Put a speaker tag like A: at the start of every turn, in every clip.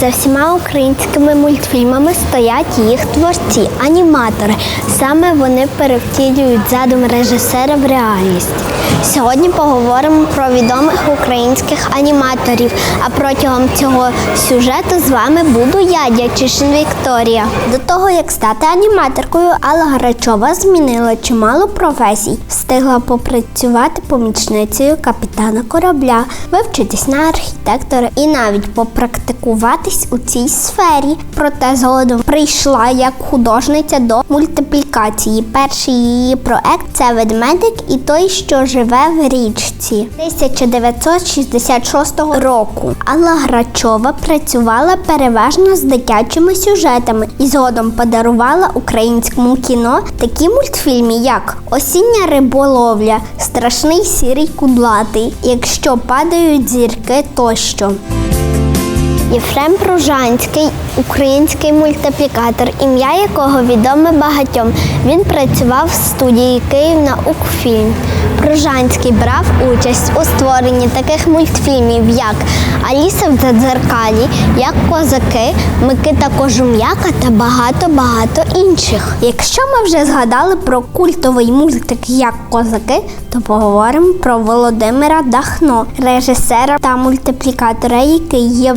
A: За всіма українськими мультфільмами стоять їх творці, аніматори. Саме вони перевтілюють задум режисера в реальність. Сьогодні поговоримо про відомих українських аніматорів. А протягом цього сюжету з вами буду я, Дячишин Вікторія. До того як стати аніматоркою, Алла Грачова змінила чимало професій. Встигла попрацювати помічницею капітана корабля, вивчитись на архітектора і навіть попрактикуватись у цій сфері. Проте згодом прийшла як художниця до мультиплікації. Перший її проект це ведмедик і той, що живе в річці 1966 року. Алла Грачова працювала переважно з дитячими сюжетами і згодом подарувала українському кіно такі мультфільми, як Осіння риболовля, Страшний сірий кудлатий, Якщо падають зірки тощо. Єфрем Пружанський, український мультиплікатор, ім'я якого відоме багатьом. Він працював в студії Київ Наукфільм. Пружанський брав участь у створенні таких мультфільмів, як Аліса в Дзеркалі, як Козаки, Микита Кожум'яка та багато-багато інших. Якщо ми вже згадали про культовий мультик як Козаки, то поговоримо про Володимира Дахно, режисера та мультиплікатора, який є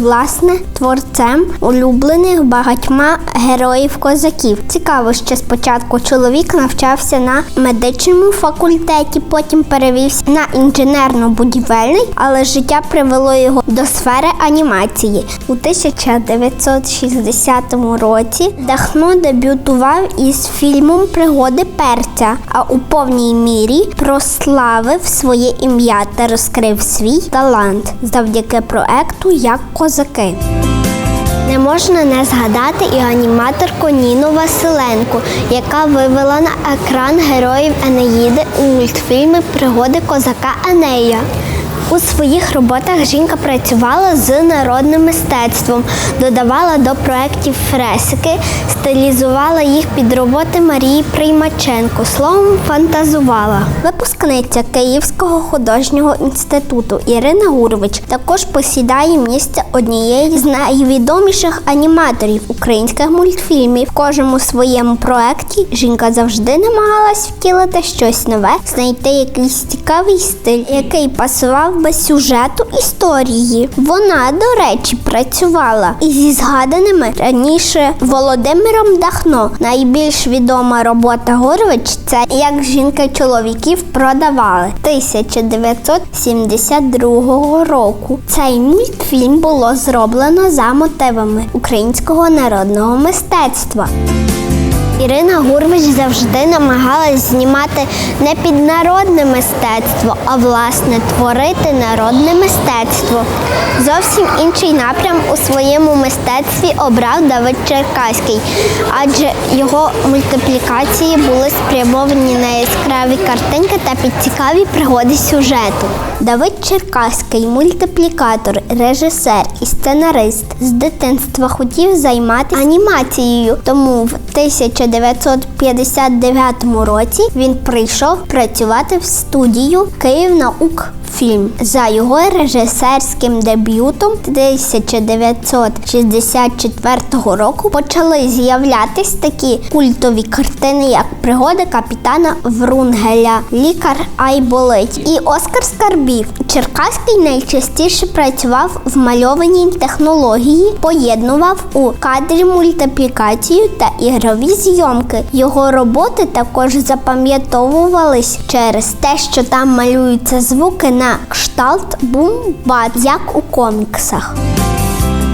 A: власне творцем улюблених багатьма героїв козаків. Цікаво, що спочатку чоловік навчався на медичному факультеті, потім перевівся на інженерно-будівельний, але життя привело його до сфери анімації. У 1960 році Дахно дебютував із фільмом Пригоди перця, а у повній мірі прославив своє ім'я та розкрив свій талант завдяки проекту як козаки. Не можна не згадати і аніматорку Ніну Василенку, яка вивела на екран героїв Енеїди у мультфільмі Пригоди козака Енея. У своїх роботах жінка працювала з народним мистецтвом, додавала до проєктів фресики, стилізувала їх під роботи Марії Приймаченко, словом фантазувала. Випускниця Київського художнього інституту Ірина Гурвич також посідає місце однієї з найвідоміших аніматорів українських мультфільмів. В кожному своєму проєкті жінка завжди намагалась втілити щось нове, знайти якийсь цікавий стиль, який пасував би сюжету історії. Вона, до речі, працювала і зі згаданими раніше Володимиром Дахно. Найбільш відома робота Горвич це як жінки чоловіків продавали 1972 року. Цей мультфільм було зроблено за мотивами українського народного мистецтва. Ірина Гурвич завжди намагалась знімати не піднародне мистецтво, а власне творити народне мистецтво. Зовсім інший напрям у своєму мистецтві обрав Давид Черкаський, адже його мультиплікації були спрямовані на яскраві картинки та під цікаві пригоди сюжету. Давид Черкаський, мультиплікатор, режисер і сценарист з дитинства хотів займатися анімацією, тому в 1959 році він прийшов працювати в студію Київ наук. Фільм за його режисерським дебютом 1964 року почали з'являтись такі культові картини, як пригоди капітана Врунгеля, Лікар Айболить і Оскар Скарбів. Черкаський найчастіше працював в мальованій технології, поєднував у кадрі мультиплікацію та ігрові зйомки. Його роботи також запам'ятовувались через те, що там малюються звуки на кшталт бум-бат, як у коміксах.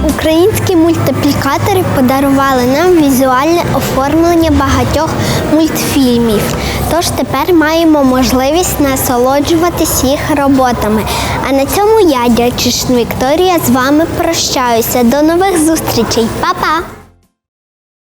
A: Українські мультиплікатори подарували нам візуальне оформлення багатьох мультфільмів. Тож тепер маємо можливість насолоджуватись їх роботами. А на цьому я, Дячишин Вікторія, з вами прощаюся. До нових зустрічей. Па-па!